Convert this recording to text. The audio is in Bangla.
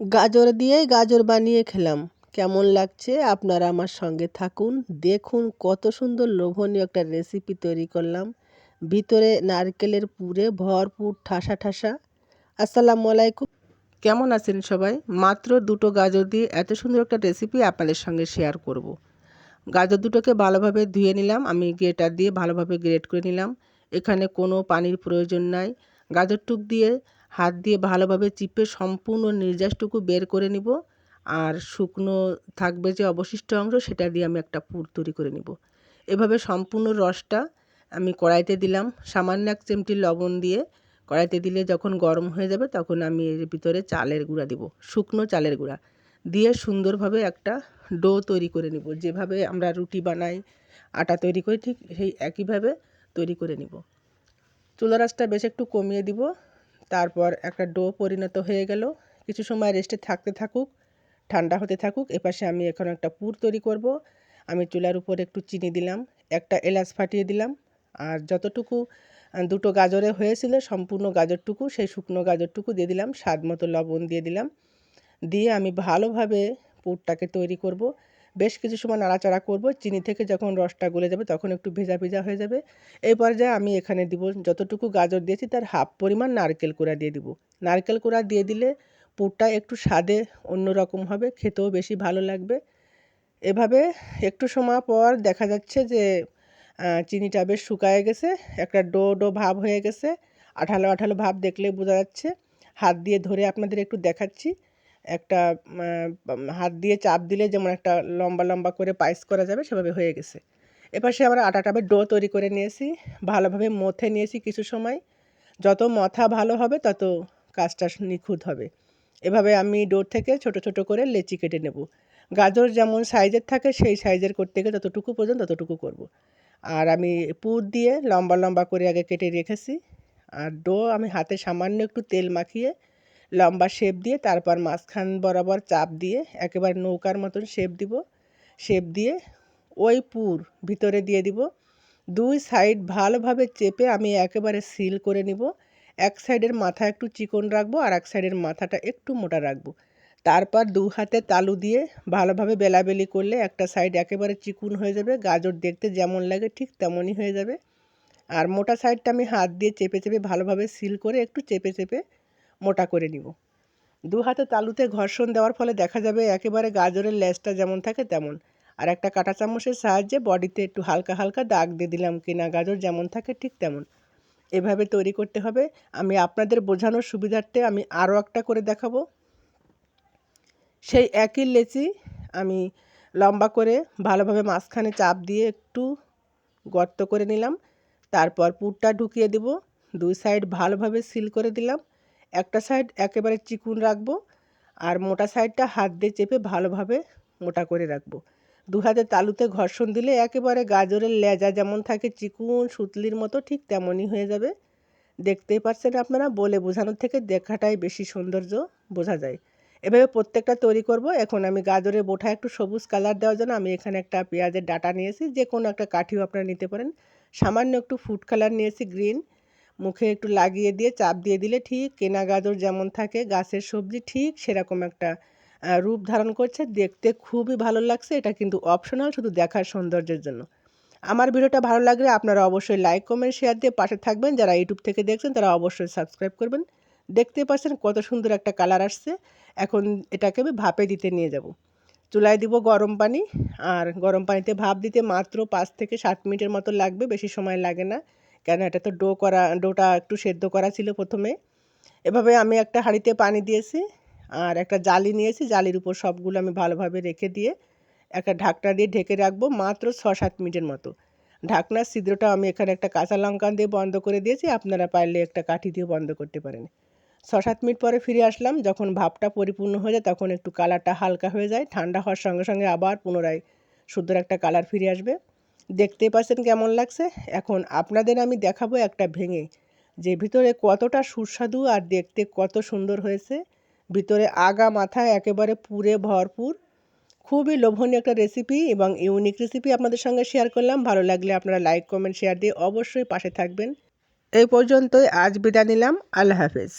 গাজর দিয়েই গাজর বানিয়ে খেলাম। কেমন লাগছে? আপনারা আমার সঙ্গে থাকুন। দেখুন কত সুন্দর লোভনীয় একটা রেসিপি তৈরি করলাম। ভিতরে নারকেলের পুরে ভরপুর ঠাসা ঠাসা। আসসালামু আলাইকুম। কেমন আছেন সবাই? মাত্র দুটো গাজর দিয়ে এত সুন্দর একটা রেসিপি আপনাদের সঙ্গে শেয়ার করব। গাজর দুটোকে ভালোভাবে ধুয়ে নিলাম। আমি গ্রেটার দিয়ে ভালোভাবে গ্রেট করে নিলাম। এখানে কোনো পানির প্রয়োজন নাই। গাজর টুক দিয়ে হাত দিয়ে ভালোভাবে চিপে সম্পূর্ণ নির্যাসটুকু বের করে নিব। আর শুকনো থাকবে যে অবশিষ্ট অংশ, সেটা দিয়ে আমি একটা পুর তৈরি করে নিব। এভাবে সম্পূর্ণ রসটা আমি কড়াইতে দিলাম। সামান্য এক চিমটি লবণ দিয়ে কড়াইতে দিলে যখন গরম হয়ে যাবে, তখন আমি এর ভিতরে চালের গুঁড়া দিব, শুকনো চালের গুঁড়া। দিয়ে সুন্দরভাবে একটা ডো তৈরি করে নিব। যেভাবে আমরা রুটি বানাই, আটা তৈরি করি, ঠিক সেই একইভাবে তৈরি করে নিব। চুলা রাসটা বেশ একটু কমিয়ে দিব। তারপর একটা ডো পরিণত হয়ে গেল। কিছু সময় রেস্টে থাকতে থাকুক, ঠান্ডা হতে থাকুক, এপাশে আমি এখন একটা পুর তৈরি করব। আমি চুলার উপর একটু চিনি দিলাম, একটা এলাচ ফাটিয়ে দিলাম। আর যতটুকু দুটো গাজরে হয়েছিল, সম্পূর্ণ গাজরটুকু, সেই শুকনো গাজরটুকু দিয়ে দিলাম স্বাদ মতো লবণ দিয়ে দিলাম। দিয়ে আমি ভালোভাবে পুরটাকে তৈরি করব। বেশ কিছু সময় নাড়াচাড়া করব। চিনি থেকে যখন রসটা গলে যাবে তখন একটু ভেজা ভেজা হয়ে যাবে। এই পর্যায়ে আমি এখানে দিব যতটুকু গাজর দিয়েছি তার হাফ পরিমাণ নারকেল কোড়া দিয়ে দিব। নারকেল কোড়া দিয়ে দিলে পুরটা একটু স্বাদে অন্যরকম হবে, খেতেও বেশি ভালো লাগবে। এভাবে একটু সময় পর দেখা যাচ্ছে যে চিনিটা বেশ শুকায় গেছে, একটা ডো ডো ভাব হয়ে গেছে। আঠালো আঠালো ভাব দেখলে বোঝা যাচ্ছে। হাত দিয়ে ধরে আপনাদের একটু দেখাচ্ছি। একটা হাত দিয়ে চাপ দিলে যেমন একটা লম্বা লম্বা করে পায়েস করা যাবে, সেভাবে হয়ে গেছে। এপাশে আমরা আটাটাবে ডো তৈরি করে নিয়েছি, ভালোভাবে মথে নিয়েছি কিছু সময়। যত মথা ভালো হবে, তত কাজটা নিখুঁত হবে। এভাবে আমি ডোর থেকে ছোট ছোট করে লেচি কেটে নেব। গাজর যেমন সাইজের থাকে, সেই সাইজের করতে গেলে ততটুকু পর্যন্ত ততটুকু করব। আর আমি পুর দিয়ে লম্বা লম্বা করে আগে কেটে রেখেছি। আর ডো আমি হাতে সামান্য একটু তেল মাখিয়ে লম্বা শেপ দিয়ে, তারপর মাঝখান বরাবর চাপ দিয়ে একেবারে নৌকার মতন শেপ দিব। শেপ দিয়ে ওই পুর ভিতরে দিয়ে দিব। দুই সাইড ভালোভাবে চেপে আমি একেবারে সিল করে নিব। এক সাইডের মাথা একটু চিকন রাখব আর এক সাইডের মাথাটা একটু মোটা রাখব। তারপর দু হাতে তালু দিয়ে ভালোভাবে বেলাবেলি করলে একটা সাইড একেবারে চিকুন হয়ে যাবে, গাজর দেখতে যেমন লাগে ঠিক তেমনই হয়ে যাবে। আর মোটা সাইডটা আমি হাত দিয়ে চেপে চেপে ভালোভাবে সিল করে একটু চেপে চেপে মোটা করে নিব। দু হাতে তালুতে ঘর্ষণ দেওয়ার ফলে দেখা যাবে একেবারে গাজরের লেজটা যেমন থাকে তেমন। আর একটা কাঁটা চামচের সাহায্যে বডিতে একটু হালকা হালকা দাগ দিয়ে দিলাম কিনা গাজর যেমন থাকে ঠিক তেমন। এভাবে তৈরি করতে হবে। আমি আপনাদের বোঝানোর সুবিধার্থে আমি আরও একটা করে দেখাবো। সেই একই লেচি আমি লম্বা করে ভালোভাবে মাঝখানে চাপ দিয়ে একটু গর্ত করে নিলাম। তারপর পুরটা ঢুকিয়ে দিব। দুই সাইড ভালোভাবে সিল করে দিলাম। একটা সাইড একেবারে চিকুন রাখব আর মোটা সাইডটা হাত দিয়ে চেপে ভালোভাবে মোটা করে রাখব। দু হাতে তালুতে ঘর্ষণ দিলে একেবারে গাজরের লেজা যেমন থাকে চিকুন সুতলির মতো ঠিক তেমনই হয়ে যাবে। দেখতেই পাচ্ছেন আপনারা, বলে বোঝানোর থেকে দেখাটাই বেশি সৌন্দর্য বোঝা যায়। এভাবে প্রত্যেকটা তৈরি করব। এখন আমি গাজরের বোঠা একটু সবুজ কালার দেওয়ার জন্য আমি এখানে একটা পেঁয়াজের ডাটা নিয়েছি। যে কোনো একটা কাঠিও আপনারা নিতে পারেন। সামান্য একটু ফুড কালার নিয়েছি গ্রিন মুখে একটু লাগিয়ে দিয়ে চাপ দিয়ে দিলে ঠিক, কেনা গাজর যেমন থাকে, গাছের সবজি ঠিক সেরকম একটা রূপ ধারণ করছে। দেখতে খুবই ভালো লাগছে, এটা কিন্তু অপশনাল শুধু দেখার সৌন্দর্যের জন্য। আমার ভিডিওটা ভালো লাগলে আপনারা অবশ্যই লাইক কমেন্ট শেয়ার দিয়ে পাশে থাকবেন। যারা ইউটিউব থেকে দেখছেন, তারা অবশ্যই সাবস্ক্রাইব করবেন। দেখতে পাচ্ছেন কত সুন্দর একটা কালার আসছে। এখন এটাকে আমি ভাপে দিতে নিয়ে যাব। চুলায় দিব গরম পানি, আর গরম পানিতে ভাপ দিতে মাত্র পাঁচ থেকে সাত মিনিটের মতো লাগবে, বেশি সময় লাগে না। কেন এটা তো ডো করা, ডোটা একটু সেদ্ধ করা ছিল প্রথমে। এভাবে আমি একটা হাঁড়িতে পানি দিয়েছি আর একটা জালি নিয়েছি। জালির উপর সবগুলো আমি ভালোভাবে রেখে দিয়ে একটা ঢাকনা দিয়ে ঢেকে রাখব মাত্র ছ সাত মিনিটের মতো। ঢাকনার ছিদ্রটা আমি এখানে একটা কাঁচা লঙ্কা দিয়ে বন্ধ করে দিয়েছি। আপনারা পারলে একটা কাঠি দিয়ে বন্ধ করতে পারেন। ছ সাত মিনিট পরে ফিরে আসলাম। যখন ভাপটা পরিপূর্ণ হয়ে যায় তখন একটু কালারটা হালকা হয়ে যায়। ঠান্ডা হওয়ার সঙ্গে সঙ্গে আবার পুনরায় সুন্দর একটা কালার ফিরে আসবে। দেখতেই পাচ্ছেন কেমন লাগছে? এখন আপনাদের আমি দেখাবো একটা ভেঙে, যে ভিতরে কতটা সুস্বাদু আর দেখতে কত সুন্দর হয়েছে। ভিতরে আগা মাথায় একেবারে পুরে ভরপুর। খুবই লোভনীয় একটা রেসিপি এবং ইউনিক রেসিপি আপনাদের সঙ্গে শেয়ার করলাম। ভালো লাগলে আপনারা লাইক কমেন্ট শেয়ার দিয়ে অবশ্যই পাশে থাকবেন। এই পর্যন্তই আজ বিদায় নিলাম। আল্লাহ হাফেজ।